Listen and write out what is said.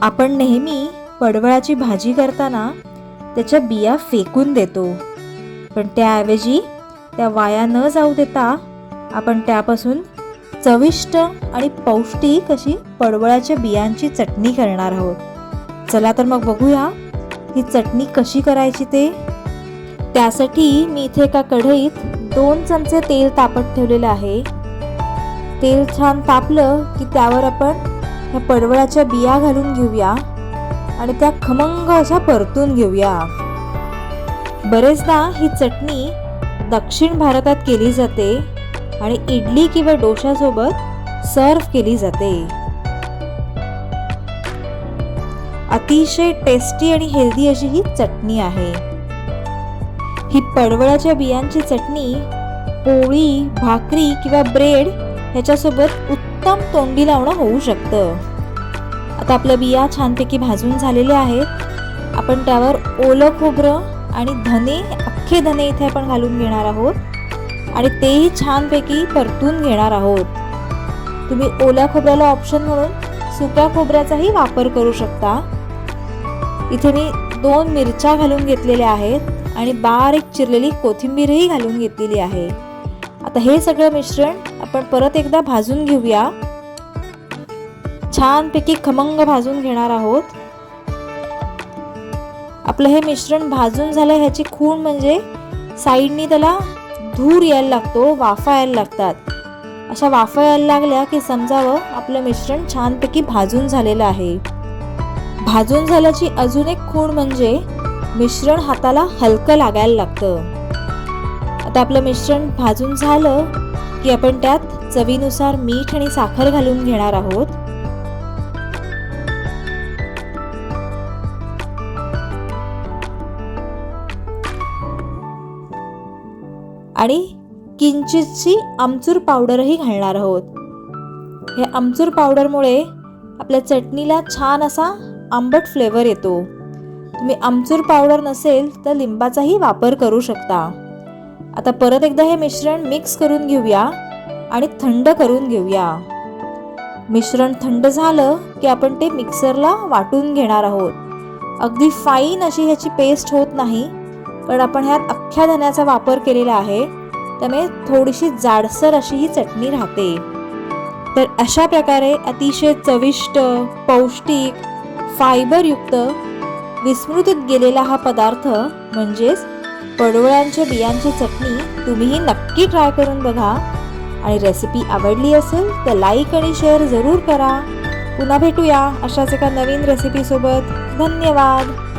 आपण नेहमी पडवळाची भाजी करताना त्याच्या बिया फेकून देतो. पण त्याऐवजी त्या वाया न जाऊ देता आपण त्यापासून चविष्ट आणि पौष्टिक अशी पडवळाच्या बियांची चटणी करणार आहोत. चला तर मग बघूया ही चटणी कशी करायची ते. त्यासाठी मी इथे एका कढईत दोन चमचे तेल तापत ठेवलेलं आहे. तेल छान तापलं की त्यावर आपण ह्या पडवळाच्या बिया घालून घेऊया आणि त्या खमंग अशा परतून घेऊया. बरेचदा ही चटणी दक्षिण भारतात केली जाते आणि इडली किंवा डोशासोबत सर्व केली जाते. अतिशय टेस्टी आणि हेल्दी अशी ही चटणी आहे. ही पडवळाच्या बियांची चटणी पोळी भाकरी किंवा ब्रेड ह्याच्यासोबत उत्तम तोंडी लावणं होऊ शकतं. आता आपल्या बिया छानपैकी भाजून झालेल्या आहेत. आपण त्यावर ओलं खोबरं आणि धने अख्खे धने इथे आपण घालून घेणार आहोत. आणि तेही छानपैकी परतून घेणार आहोत. तुम्ही ओल्या खोबऱ्याला ऑप्शन म्हणून सुक्या खोबऱ्याचाही वापर करू शकता. इथे मी दोन मिरच्या घालून घेतलेल्या आहेत आणि बारीक चिरलेली कोथिंबीरही घालून घेतलेली आहे. आता हे सगळं मिश्रण आपण परत एकदा भाजून घेऊया. छानपैकी खमंग भाजून घेणार आहोत. आपलं हे मिश्रण भाजून झालं ह्याची खूण म्हणजे साईडनी त्याला धूर यायला लागतो वाफा यायला लागतात. अशा वाफा यायला लागल्या की समजावं आपलं मिश्रण छानपैकी भाजून झालेलं आहे. भाजून झाल्याची अजून एक खूण म्हणजे मिश्रण हाताला हलकं लागायला लागतं. आता आपलं मिश्रण भाजून झालं की आपण त्यात चवीनुसार मीठ आणि साखर घालून घेणार आहोत. आणि किंचितशी आमचूर पावडरही घालणार आहोत. हे आमचूर पावडरमुळे आपल्या चटणीला छान असा आंबट फ्लेवर येतो. तुम्ही आमचूर पावडर नसेल तर लिंबाचाही वापर करू शकता. आता परत एकदा हे मिश्रण मिक्स करून घेऊया आणि थंड करून घेऊया. मिश्रण थंड झालं की आपण ते मिक्सरला वाटून घेणार आहोत. अगदी फाईन अशी ह्याची पेस्ट होत नाही कारण आपण ह्यात अख्ख्या धन्याचा वापर केलेला आहे. त्यामुळे थोडीशी जाडसर अशी ही चटणी राहते. तर अशा प्रकारे अतिशय चविष्ट पौष्टिक फायबरयुक्त विस्मृतीत गेलेला हा पदार्थ म्हणजेच पडोळ्यांच्या बियांची चटणी तुम्हीही नक्की ट्राय करून बघा. आणि रेसिपी आवडली असेल तर लाईक आणि शेअर जरूर करा. पुन्हा भेटूया अशाच एका नवीन रेसिपीसोबत धन्यवाद.